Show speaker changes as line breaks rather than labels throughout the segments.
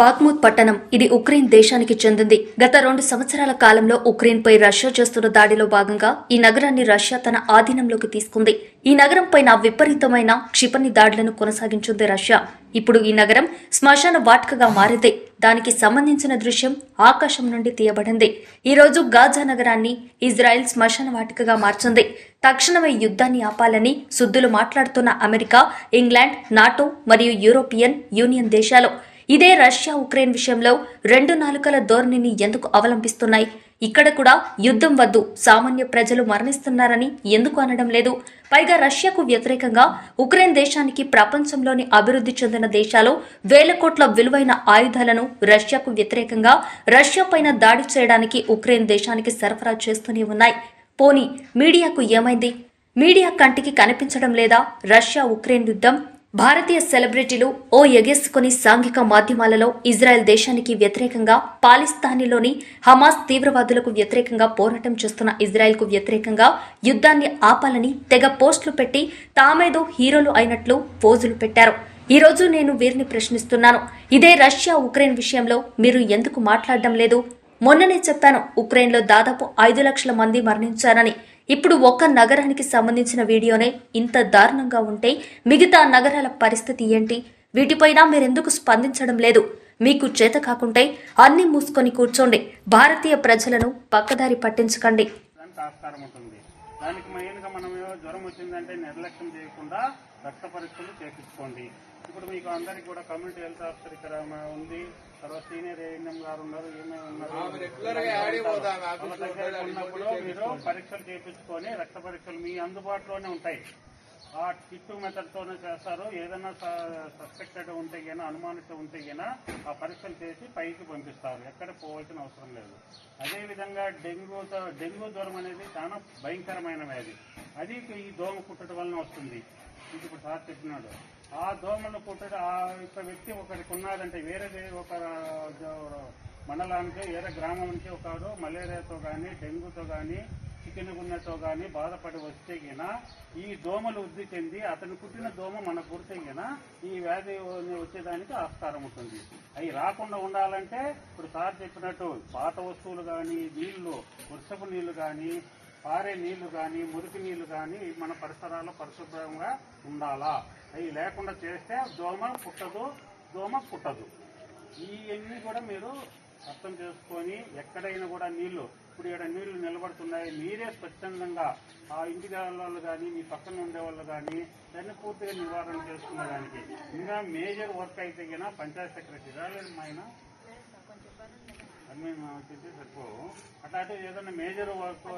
బాగ్మూత్ పట్టణం ఇది ఉక్రెయిన్ దేశానికి చెందింది. గత రెండు సంవత్సరాల కాలంలో ఉక్రెయిన్పై రష్యా చేస్తున్న దాడిలో భాగంగా ఈ నగరాన్ని రష్యా తన ఆధీనంలోకి తీసుకుంది. ఈ నగరం పైన విపరీతమైన క్షిపణి దాడులను కొనసాగించింది రష్యా. ఇప్పుడు ఈ నగరం శ్మశాన వాటికగా మారింది. దానికి సంబంధించిన దృశ్యం ఆకాశం నుండి తీయబడింది. ఈ రోజు గాజా నగరాన్ని ఇజ్రాయెల్ శ్మశాన వాటికగా మార్చింది. తక్షణమే యుద్ధాన్ని ఆపాలని సుద్దులు మాట్లాడుతున్న అమెరికా ఇంగ్లాండ్ నాటో మరియు యూరోపియన్ యూనియన్ దేశాలు ఇదే రష్యా ఉక్రెయిన్ విషయంలో రెండు నాలుకల ధోరణిని ఎందుకు అవలంబిస్తున్నాయి? ఇక్కడ కూడా యుద్ధం వద్దు సామాన్య ప్రజలు మరణిస్తున్నారని ఎందుకు అనడం లేదు? పైగా రష్యాకు వ్యతిరేకంగా ఉక్రెయిన్ దేశానికి ప్రపంచంలోని అభివృద్ధి చెందిన దేశాలు వేల కోట్ల విలువైన ఆయుధాలను రష్యాకు వ్యతిరేకంగా రష్యా పైన దాడి చేయడానికి ఉక్రెయిన్ దేశానికి సరఫరా చేస్తూనే ఉన్నాయి. పోనీ మీడియాకు ఏమైంది? మీడియా కంటికి కనిపించడం లేదా? రష్యా ఉక్రెయిన్ యుద్ధం భారతీయ సెలబ్రిటీలు ఓ ఎగేసుకుని సాంఘిక మాధ్యమాలలో ఇజ్రాయెల్ దేశానికి వ్యతిరేకంగా పాలిస్తానీలోని హమాస్ తీవ్రవాదులకు వ్యతిరేకంగా పోరాటం చేస్తున్న ఇజ్రాయెల్కు వ్యతిరేకంగా యుద్ధాన్ని ఆపాలని తెగ పోస్టులు పెట్టి తామేదో హీరోలు అయినట్లు పోజులు పెట్టారు. ఈ రోజు నేను వీరిని ప్రశ్నిస్తున్నాను. ఇదే రష్యా ఉక్రెయిన్ విషయంలో మీరు ఎందుకు మాట్లాడడం లేదు? మొన్ననే చెప్పాను ఉక్రెయిన్లో దాదాపు ఐదు లక్షల మంది మరణించారని. ఇప్పుడు ఒక్క నగరానికి సంబంధించిన వీడియోనే ఇంత దారుణంగా ఉంటే మిగతా నగరాల పరిస్థితి ఏంటి? వీటిపైన మీరెందుకు స్పందించడం లేదు? మీకు చేత కాకుంటే అన్ని మూసుకొని కూర్చోండి. భారతీయ ప్రజలను పక్కదారి పట్టించకండి.
దానికి మెయిన్గా మనం జ్వరం వచ్చిందంటే నిర్లక్ష్యం చేయకుండా రక్త పరీక్షలు చేపించుకోండి. ఇప్పుడు మీకు అందరికి కూడా కమ్యూనిటీ హెల్త్ ఆఫీసర్ ఇక్కడ ఉంది. తర్వాత సీనియర్ ఏఎన్ఎం గారు ఉన్నారు ఏమే ఉన్నారు. ఉన్నప్పుడు మీరు పరీక్షలు చేపించుకొని రక్త పరీక్షలు మీ అందుబాటులోనే ఉంటాయి. ఆ కిట్టు మెథడ్ తోనే చేస్తారు. ఏదైనా సస్పెక్టెడ్ ఉంటే గినా అనుమానిత ఉంటే గినా ఆ పరీక్షలు చేసి పైకి పంపిస్తారు. ఎక్కడ పోవాల్సిన అవసరం లేదు. అదేవిధంగా డెంగ్యూ డెంగ్యూ జ్వరం అనేది చాలా భయంకరమైన వ్యాధి అది ఈ దోమ కుట్టడం వలన వస్తుంది. ఇది ఇప్పుడు సార్ చెప్పినాడు. ఆ దోమలు కుట్టడం ఆ యొక్క వ్యక్తి ఒకరికి ఉన్నాడంటే వేరే ఒక మండలానికి వేరే గ్రామం నుంచి ఒకడు మలేరియాతో కానీ డెంగ్యూతో కానీ చికెన్ గున్నెతో కానీ బాధపడి వస్తే గిన ఈ దోమలు వృద్ధి చెంది అతను కుట్టిన దోమ మనకు పుడితే గిన ఈ వ్యాధి వచ్చేదానికి ఆస్కారం ఉంటుంది అవి రాకుండా ఉండాలంటే ఇప్పుడు సార్ చెప్పినట్టు పాత వస్తువులు కానీ నీళ్ళు వర్షపు నీళ్ళు కానీ పారే నీళ్ళు కానీ మురికి నీళ్ళు కానీ మన పరిసరాల్లో పరిశుభ్రంగా ఉండాలా? అవి లేకుండా చేస్తే దోమ పుట్టదు దోమ పుట్టదు. ఇవన్నీ కూడా మీరు అర్థం చేసుకొని ఎక్కడైనా కూడా నీళ్ళు ఇప్పుడు ఇక్కడ నీళ్ళు నిలబడుతున్నాయి మీరే స్వచ్ఛందంగా ఆ ఇంటి వాళ్ళు కానీ మీ పక్కన ఉండే వాళ్ళు కానీ దాన్ని పూర్తిగా నివారణ చేసుకునే దానికి ఇంకా మేజర్ వర్క్ అయితే గిన పంచాయత్ సెక్రటరీ రాలేదు మా ఆయన? సరిపో. అట్లాంటి ఏదైనా మేజర్ వర్క్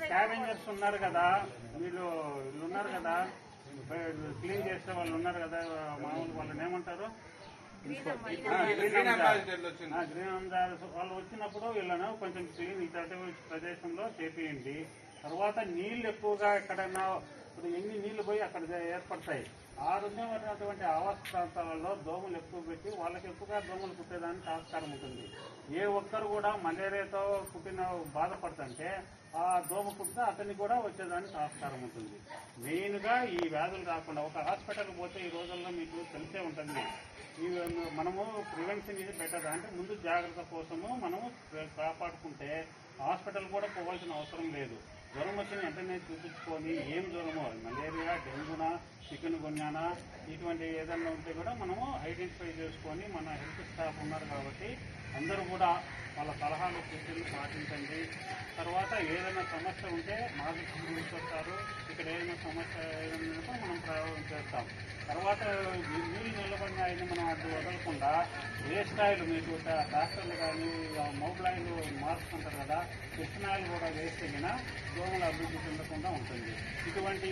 స్కావెంజర్స్ ఉన్నారు కదా వీళ్ళు వీళ్ళు ఉన్నారు కదా క్లీన్ చేసే వాళ్ళు ఉన్నారు కదా మామూలు వాళ్ళని ఏమంటారు? గ్రీన్ అంబాసిడర్స్ వాళ్ళు వచ్చినప్పుడు వీళ్ళను కొంచెం క్లీన్ ప్రదేశంలో చేపియండి. తర్వాత నీళ్ళు ఎక్కువగా ఎక్కడైనా ఇప్పుడు ఎన్ని నీళ్ళు పోయి అక్కడ ఏర్పడతాయి? ఆ ఉన్నటువంటి ఆవాస ప్రాంతాలలో దోమలు ఎక్కువ పెట్టి వాళ్ళకి ఎక్కువగా దోమలు కుట్టేదానికి ఆస్కారం ఉంటుంది. ఏ ఒక్కరు కూడా మలేరియాతో పుట్టిన బాధపడుతుంటే ఆ దోమ కుట్టితే అతనికి కూడా వచ్చేదానికి ఆస్కారం ఉంటుంది. మెయిన్గా ఈ వ్యాధులు రాకుండా ఒక హాస్పిటల్కి పోతే ఈ రోజుల్లో మీకు తెలిసే ఉంటుంది. ఈ మనము ప్రివెన్షన్ ఇది బెటర్ అంటే ముందు జాగ్రత్త కోసము మనము కాపాడుకుంటే హాస్పిటల్ కూడా పోవాల్సిన అవసరం లేదు. జ్వరం వచ్చిన వెంటనే చూపించుకొని ఏం జ్వరమో మలేరియా డెంగ్యూనా చికెన్ గున్యానా ఇటువంటి ఏదైనా ఉంటే కూడా మనము ఐడెంటిఫై చేసుకొని మన హెల్త్ స్టాఫ్ ఉన్నారు కాబట్టి అందరూ కూడా వాళ్ళ సలహాలు సూచనలు పాటించండి. తర్వాత ఏదైనా సమస్య ఉంటే మాకు తీసుకొస్తారు ఇక్కడ ఏదైనా సమస్య ఏదైనా మనం ప్రారంభం చేస్తాం. తర్వాత నీళ్ళు నిలబడిన ఆయన మనం అడ్డు వదలకుండా వేస్ట్ ఆయిల్ మీకు ట్రాక్టర్లు కానీ మొబైల్ మార్చుకుంటారు కదా కృష్ణాయిల్ కూడా వేస్తే గిన దోమలు అభివృద్ధి చెందకుండా ఉంటుంది. ఇటువంటి